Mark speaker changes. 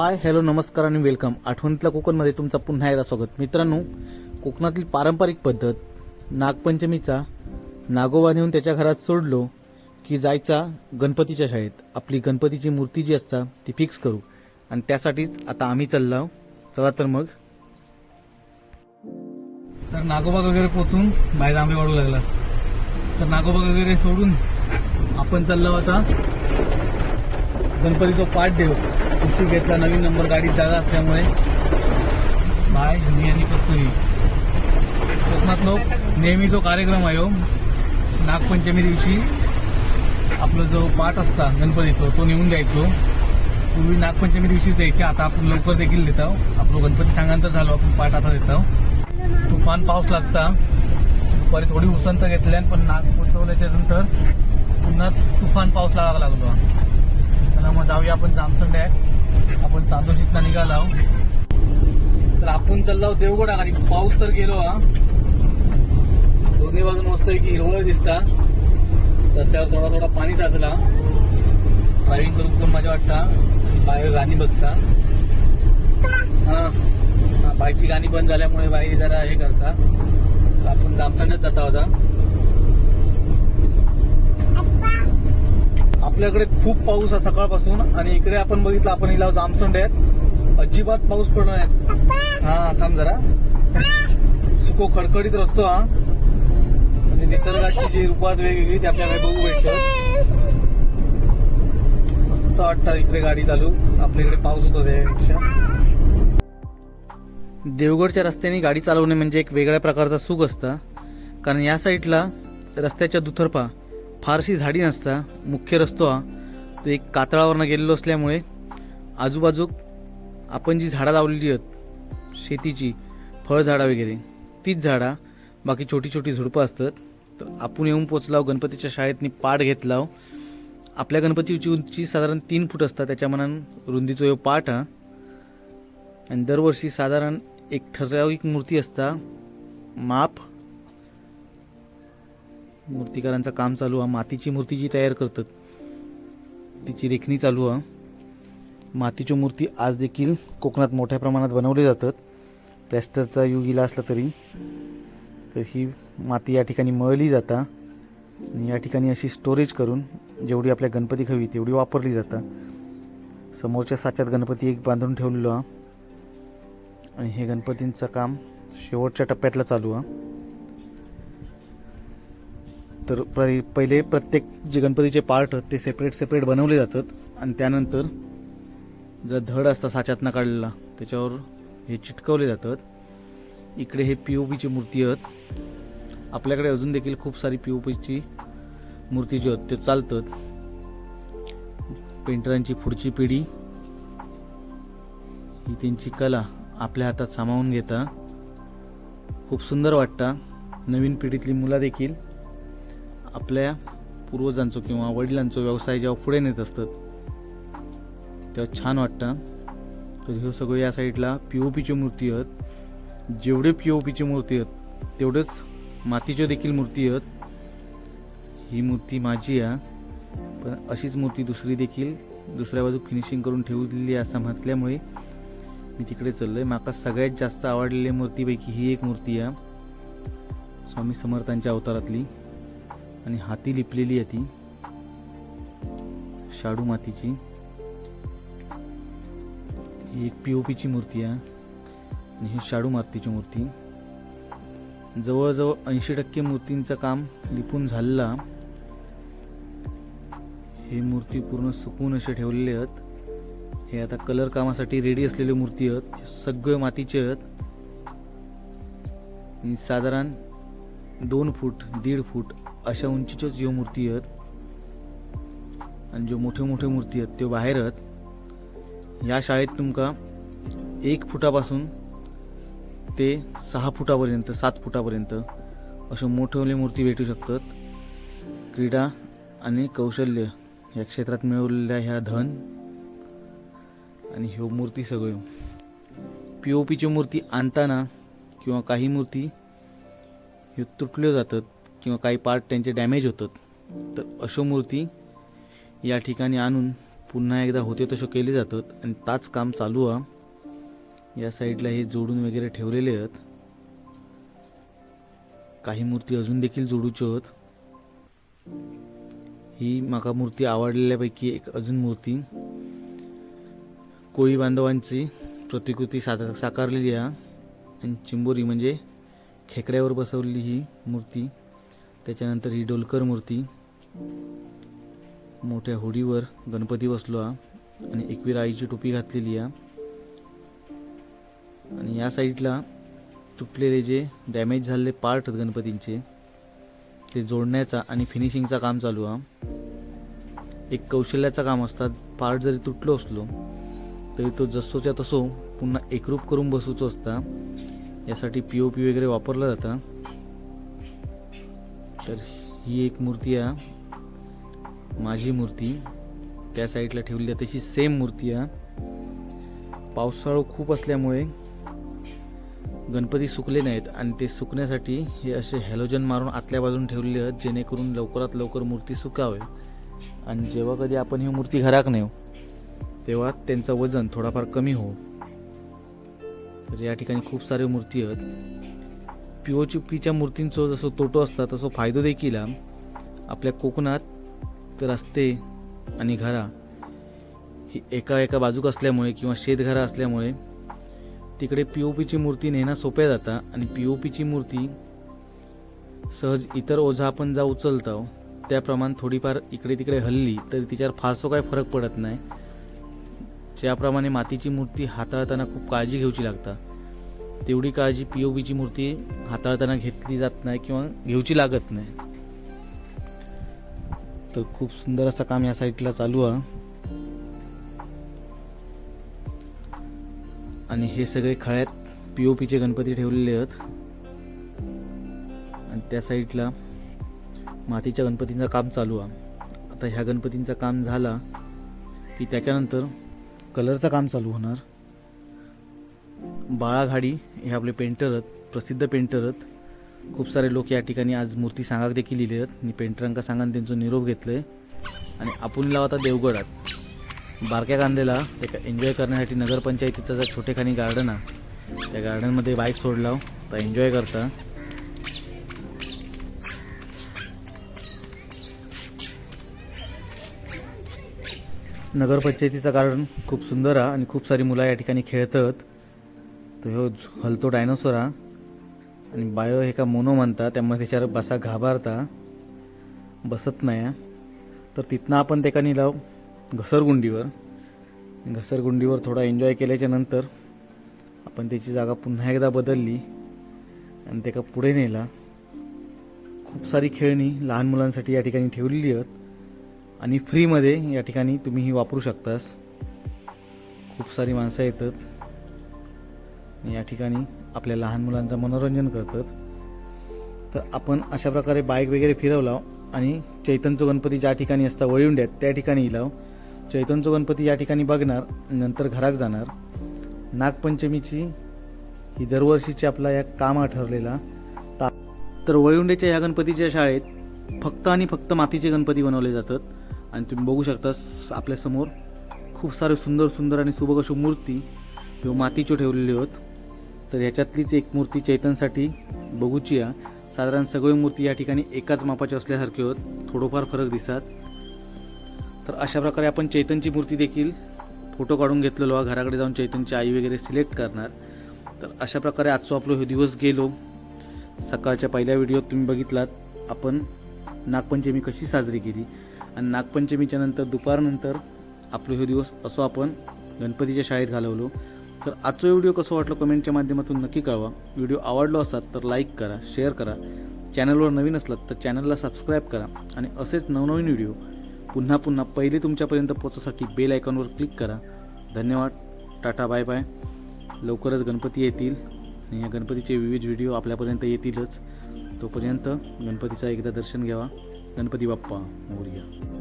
Speaker 1: Hi hello नमस्कार आणि welcome. आठवणीतल्या कोकणमध्ये तुमचं पुन्हा एकदा स्वागत. मित्रांनो कोकणातील पारंपरिक पद्धत नागपंचमीचा नागोबा नेऊन त्याच्या घरात सोडलो की जायचा गणपतीच्या शाळेत. आपली गणपतीची मूर्ती जी असता ती फिक्स करू. आणि त्यासाठीच आता आम्ही चाललो चला तर मग. तर नागोबा वगैरे पोचून बाहेर आंबे वाढू लागला. तर नागोबा वगैरे सोडून आपण चाललो आता गणपतीचा पाठ देऊ. उशीर घेतला नवीन नंबर गाडीत जागा असल्यामुळे. बाय मी आणि कस्तुरी. कोकणात लोक नेहमी जो कार्यक्रम आहे हो, नागपंचमी दिवशी आपलं जो पाठ असता गणपतीचा तो नेऊन द्यायचो. पूर्वी नागपंचमी दिवशीच द्यायची आता आपण लवकर देखील देत आहोत. आपलं गणपती सांगानंतर झालो आपण पाठ आता देत आहोत. तुफान पाऊस लागता दुपारी थोडी उसंत घेतल्या पण नाग पोचवल्याच्या नंतर पुन्हा तुफान पाऊस लागायला लागलो. चला मग जाऊया आपण जामसंड. आहे आपण चांदो शिकता निघाला आहो. तर आपण चाललो देवगड. आणि पाऊस तर गेलो हा. दोन्ही बाजून मस्त की हिरवळ दिसता. रस्त्यावर थोडा थोडा पाणी साचला. ड्रायव्हिंग करून पण मजा वाटता. बाहेर गाणी बघता. हा. हा, बाईकची गाणी बंद झाल्यामुळे बाई जरा हे करता. आपण जामसंडच जाता होता आपल्याकडे खूप पाऊस आहे सकाळपासून आणि इकडे आपण बघितलं आपण हिला जामसंड आहेत. अजिबात पाऊस पडणार आहेत हा थांब जरा. सुको खडखडीत रस्तो हा. म्हणजे निसर्गाची जी रूपात वेगवेगळी ती आपल्याकडे बघू भेटतो. मस्त वाटतं इकडे गाडी चालू. आपल्याकडे पाऊस होतो त्यापेक्षा. देवगडच्या रस्त्याने गाडी चालवणे म्हणजे एक वेगळ्या प्रकारचा सुख असतं. कारण या साईडला रस्त्याच्या दुतर्फा फारशी झाडी नसता मुख्य रस्तो हा. तो एक कातळावरनं गेलेलो असल्यामुळे आजूबाजू आपण जी झाडं लावलेली आहेत शेतीची फळझाडं वगैरे तीच झाडं बाकी छोटी छोटी झुडपं असतात. तर आपण येऊन पोचलाव गणपतीच्या शाळेतनी पाठ घेतलाव. आपल्या गणपतीची उंची साधारण तीन फूट असतात त्याच्या मनान रुंदीचो ह्यो पाठ हा. आणि दरवर्षी साधारण एक ठराविक मूर्ती असता माप मूर्तिकारांचं काम चालू आहे. मातीची मूर्ती जी तयार करतात तिची रेखणी चालू आहे. मातीची मूर्ती आज देखील कोकणात मोठ्या प्रमाणात बनवली जातात. प्लॅस्टरचा युग इला असला तरी तर ही माती या ठिकाणी मळली जाता. आणि या ठिकाणी अशी स्टोरेज करून जेवढी आपल्या गणपती हवी तेवढी वापरली जातं. समोरच्या साच्यात गणपती एक बांधून ठेवलेलो आहे. आणि हे गणपतींचं काम शेवटच्या टप्प्यातलं चालू आहे. तर पहिले प्रत्येक जे गणपतीचे पार्ट आहेत ते सेपरेट सेपरेट बनवले जातात. आणि त्यानंतर जर धड असता साच्यातनं काढलेला त्याच्यावर हे चिटकवले जातात. इकडे हे पी ओ पीची मूर्ती आहेत. आपल्याकडे अजून देखील खूप सारी पी ओ पीची मूर्ती जी आहेत ते चालतात. पेंटरांची पुढची पिढी. ही त्यांची कला आपल्या हातात सामावून घेता. खूप सुंदर वाटतं. नवीन पिढीतली मुलं देखील. आपल्या पूर्वजांचो किंवा वडिलांचो व्यवसाय जेव्हा पुढे नेत असतात तेव्हा छान वाटतं. तर ह्यो सगळं या साईडला पी ओ पीची मूर्ती आहेत. जेवढे पी ओ पीची मूर्ती आहेत तेवढेच मातीच्या देखील मूर्ती आहेत. ही मूर्ती माझी आहे. पण अशीच मूर्ती दुसरी देखील दुसऱ्या बाजू फिनिशिंग करून ठेवलेली असं म्हटल्यामुळे मी तिकडे चाललोय. माका सगळ्यात जास्त आवडलेल्या मूर्तीपैकी ही एक मूर्ती आहे. स्वामी समर्थांच्या अवतारातली. आणि हाती लिपलेली आहे ती. शाडू मातीची. ही एक पी ओ पीची मूर्ती आहे. आणि ही शाडू मातीची मूर्ती. जवळजवळ ऐंशी टक्के मूर्तींचं काम लिपून झालेला हे मूर्ती पूर्ण सुकून असे ठेवलेले आहेत. हे आता कलर कामासाठी रेडी असलेले मूर्ती आहेत. हे सगळे मातीचे आहेत. साधारण दोन फूट दीड फूट अशा उंचीच्याच ह्यो मूर्ती आहेत आणि ज्यो मोठ्यो मोठ्यो मूर्ती आहेत त्यो बाहेर आहेत ह्या शाळेत तुमका एक फुटापासून ते सहा फुटापर्यंत सात फुटापर्यंत अशा मोठ्या मूर्ती भेटू शकतात. क्रीडा आणि कौशल्य या क्षेत्रात मिळवलेल्या ह्या धन आणि ह्यो मूर्ती सगळ्यो. पी ओ पीची मूर्ती आणताना किंवा काही मूर्ती ह्यो तुटल्या जातात. किंवा काही पार्ट त्यांचे डॅमेज होतात. तर अशो मूर्ती या ठिकाणी आणून पुन्हा एकदा होते तशो केले जातात. आणि ताच काम चालू आहे या साईडला हे जोडून वगैरे ठेवलेले आहेत. काही मूर्ती अजून देखील जोडूचे आहेत. ही माका मूर्ती आवडलेल्यापैकी एक अजून मूर्ती. कोळी बांधवांची प्रतिकृती सादर साकारलेली आहे आणि चिंबोरी म्हणजे खेकड्यावर बसवलेली ही मूर्ती. त्याच्यानंतर ही डोलकर मूर्ती. मोठ्या होडीवर गणपती बसलो हा आणि एकवीर आईची टोपी घातलेली आहे आणि या साईडला तुटलेले जे डॅमेज झालेले पार्ट आहेत गणपतींचे ते जोडण्याचा आणि फिनिशिंगचा काम चालू आहे एक कौशल्याचं काम असतात पार्ट जरी तुटलो असलो तरी तो जसोच्या तसो पुन्हा एकरूप करून बसूचो असता. यासाठी पी ओ पी वगैरे वापरला जातं. तर ही एक मूर्ती आहे. माझी मूर्ती. त्या साईडला ठेवली आहे. तशी सेम मूर्ती आहे. पावसाळू खूप असल्यामुळे गणपती सुकले नाहीत आणि ते सुकण्यासाठी हे असे हॅलोजन मारून आतल्या बाजून ठेवलेले आहेत जेणेकरून लवकरात लवकर मूर्ती सुकावे. आणि जेव्हा कधी आपण ही मूर्ती घराक नेऊ तेव्हा त्यांचं वजन थोडाफार कमी हो तर या ठिकाणी खूप सारे मूर्ती आहेत. पी ओ पीच्या मूर्तींचं जसं तोटो असता तसं फायदो देखील आपल्या कोकणात रस्ते आणि घरा ही एका एका बाजूक असल्यामुळे किंवा शेतघरा असल्यामुळे तिकडे पी ओ पीची मूर्ती नेणं सोप्या जाता आणि पी ओ पीची मूर्ती सहज इतर ओझा आपण जा उचलतो त्याप्रमाणे थोडीफार इकडे तिकडे हल्ली तरी तिच्यावर फारसो काही फरक पडत नाही. ज्याप्रमाणे मातीची मूर्ती हाताळताना खूप काळजी घ्यायची लागता. तेवढी काळजी पी ओ बीची मूर्ती हाताळताना घेतली जात नाही किंवा घेऊची लागत नाही. तर खूप सुंदर असं काम या साईडला चालू आहे. आणि हे सगळे खळ्यात पी ओ पीचे गणपती ठेवलेले आहेत. आणि त्या साईडला मातीच्या गणपतींचं काम चालू आहे. आता ह्या गणपतींचा काम झाला की त्याच्यानंतर कलरचं काम चालू होणार. बाळाघाडी हे आपले पेंटर आहेत प्रसिद्ध पेंटर आहेत. खूप सारे लोक या ठिकाणी आज मूर्ती सांगाक देखील लिहिले आहेत. मी पेंटरांका सांगान त्यांचं निरोप घेतलं आहे आणि आपण लावा आता देवगडात बारक्या कांदेला एका एन्जॉय करण्यासाठी नगरपंचायतीचा जर छोटेखानी गार्डन आहे त्या गार्डनमध्ये बाईक सोडला तर एन्जॉय करता. नगरपंचायतीचं गार्डन खूप सुंदर आहे आणि खूप सारी मुलं या ठिकाणी खेळतात. तो ह्यो हलतो डायनोसॉर हा. आणि बायो हे का मोनो म्हणता त्यामुळे त्याच्यावर बसा घाबरता. बसत नाही तर तिथनं आपण त्या लाव घसरगुंडीवर. घसरगुंडीवर थोडा एन्जॉय केल्याच्यानंतर आपण त्याची जागा पुन्हा एकदा बदलली आणि त्याला पुढे नेला. खूप सारी खेळणी लहान मुलांसाठी या ठिकाणी ठेवलेली आहेत. आणि फ्रीमध्ये या ठिकाणी तुम्ही ही वापरू शकतास. खूप सारी माणसं येतात. या ठिकाणी आपल्या लहान मुलांचं मनोरंजन करतात. तर आपण अशा प्रकारे बाईक वगैरे फिरवला आणि चैतनचं गणपती ज्या ठिकाणी असता वळिवंड्यात त्या ठिकाणी इलाव चैतनचं गणपती या ठिकाणी बघणार नंतर घरात जाणार. नागपंचमीची ही दरवर्षीची आपला या कामा ठरलेला. ता तर वळिवंड्याच्या ह्या गणपतीच्या शाळेत फक्त आणि फक्त मातीचे गणपती बनवले जातात. आणि तुम्ही बघू शकता आपल्यासमोर खूप सारे सुंदर सुंदर आणि सुबक अशी मूर्ती किंवा मातीची ठेवलेली आहेत तर ह्याच्यातलीच एक मूर्ती चैतनसाठी बघूची या साधारण सगळी मूर्ती या ठिकाणी एकाच मापाच्या असल्यासारखे होत. थोडंफार फरक दिसतात. तर अशा प्रकारे आपण चैतनची मूर्ती देखील फोटो काढून घेतलेलो हा घराकडे जाऊन चैतनची आई वगैरे सिलेक्ट करणार. तर अशा प्रकारे आजचा आपलो हे दिवस गेलो. सकाळच्या पहिल्या व्हिडिओत तुम्ही बघितलात आपण नागपंचमी कशी साजरी केली आणि नागपंचमीच्या नंतर दुपारनंतर आपलो हे दिवस असो आपण गणपतीच्या शाळेत घालवलो. तर आजचा व्हिडिओ कसं वाटलं कमेंटच्या माध्यमातून नक्की कळवा. व्हिडिओ आवडलो असाल तर लाईक करा शेअर करा. चॅनलवर नवीन असलात तर चॅनलला सबस्क्राईब करा आणि असेच नवनवीन व्हिडिओ पुन्हा पुन्हा पहिले तुमच्यापर्यंत पोहोचण्यासाठी बेल आयकॉनवर क्लिक करा. धन्यवाद. Tata bye bye. लवकरच गणपती येतील आणि या गणपतीचे विविध व्हिडिओ आपल्यापर्यंत येतीलच. तोपर्यंत गणपतीचा एकदा दर्शन घ्यावा. गणपती बाप्पा मोर्या.